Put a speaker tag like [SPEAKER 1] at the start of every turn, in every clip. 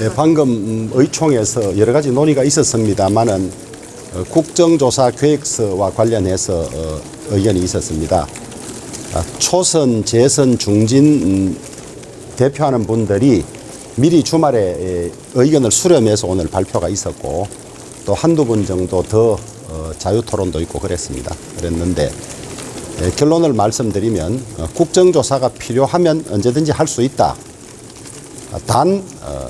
[SPEAKER 1] 예, 방금 음, 의총에서 여러 가지 논의가 있었습니다만은 어, 국정조사 계획서와 관련해서 어, 의견이 있었습니다. 아, 초선, 재선, 중진 음, 대표하는 분들이 미리 주말에 예, 의견을 수렴해서 오늘 발표가 있었고 또 한두 분 정도 더 어, 자유 토론도 있고 그랬습니다. 그랬는데 예, 결론을 말씀드리면 어, 국정조사가 필요하면 언제든지 할 수 있다. 아, 단 어,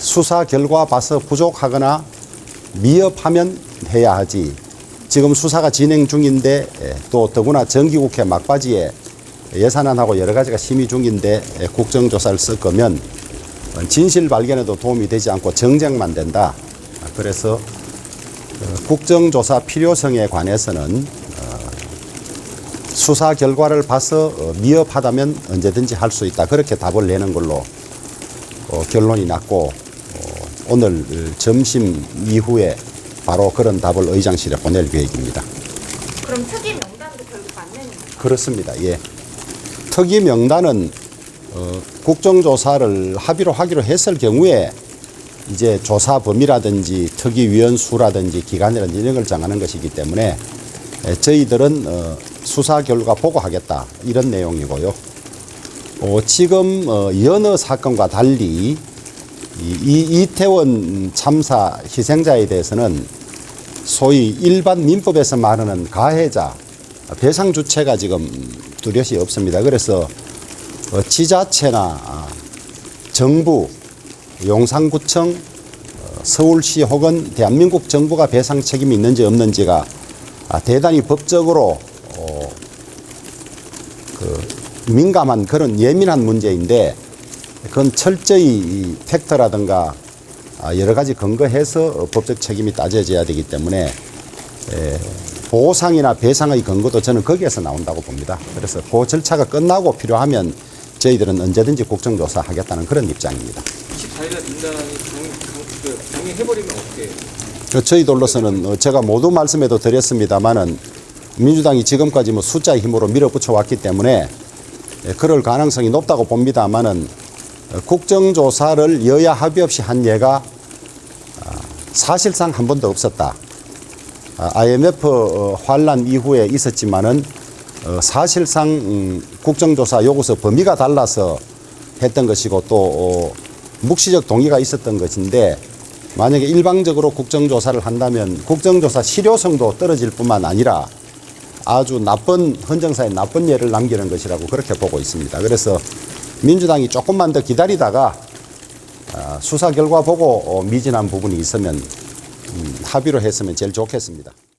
[SPEAKER 1] 수사 결과 봐서 부족하거나 미흡하면 해야 하지. 지금 수사가 진행 중인데 예, 또 더구나 정기국회 막바지에 예산안하고 여러 가지가 심의 중인데 예, 국정조사를 쓸 거면 어, 진실 발견에도 도움이 되지 않고 정쟁만 된다. 아, 그래서 어, 국정조사 필요성에 관해서는 어, 수사 결과를 봐서 어, 미흡하다면 언제든지 할 수 있다. 그렇게 답을 내는 걸로 어, 결론이 났고 어, 오늘 점심 이후에 바로 그런 답을 의장실에 보낼 계획입니다.
[SPEAKER 2] 그럼 특임 명단도 결국 안 내는 거예요?
[SPEAKER 1] 그렇습니다. 예. 특위 명단은 어, 국정조사를 합의로 하기로 했을 경우에 이제 조사 범위라든지 특위위원 수라든지 기간이라든지 이런 걸 정하는 것이기 때문에 에, 저희들은 어, 수사 결과 보고하겠다 이런 내용이고요. 어, 지금 어, 여느 사건과 달리 이, 이 이태원 참사 희생자에 대해서는 소위 일반 민법에서 말하는 가해자 배상 주체가 지금 뚜렷이 없습니다. 그래서 어, 지자체나 아, 정부, 용산구청, 어, 서울시 혹은 대한민국 정부가 배상 책임이 있는지 없는지가 아, 대단히 법적으로 어, 그 민감한 그런 예민한 문제인데 그건 철저히 이 팩터라든가 아, 여러 가지 근거해서 어, 법적 책임이 따져져야 되기 때문에 에, 보상이나 배상의 근거도 저는 거기에서 나온다고 봅니다. 그래서 그 절차가 끝나고 필요하면 저희들은 언제든지 국정조사 하겠다는 그런 입장입니다.
[SPEAKER 3] 24일날 민단이 강행해버리면 어떻게 해요?
[SPEAKER 1] 어, 저희들로서는 어, 제가 모두 말씀에도 드렸습니다만은 민주당이 지금까지 뭐 숫자의 힘으로 밀어붙여 왔기 때문에 예, 그럴 가능성이 높다고 봅니다만은 어, 국정조사를 여야 합의 없이 한 예가 아, 사실상 한 번도 없었다. 아, IMF 어, 환란 이후에 있었지만은 어, 사실상 음, 국정조사 요구서 범위가 달라서 했던 것이고 또 어, 묵시적 동의가 있었던 것인데 만약에 일방적으로 국정조사를 한다면 국정조사 실효성도 떨어질 뿐만 아니라 아주 나쁜 헌정사에 나쁜 예를 남기는 것이라고 그렇게 보고 있습니다. 그래서 민주당이 조금만 더 기다리다가 아, 수사 결과 보고 어, 미진한 부분이 있으면 음, 합의로 했으면 제일 좋겠습니다.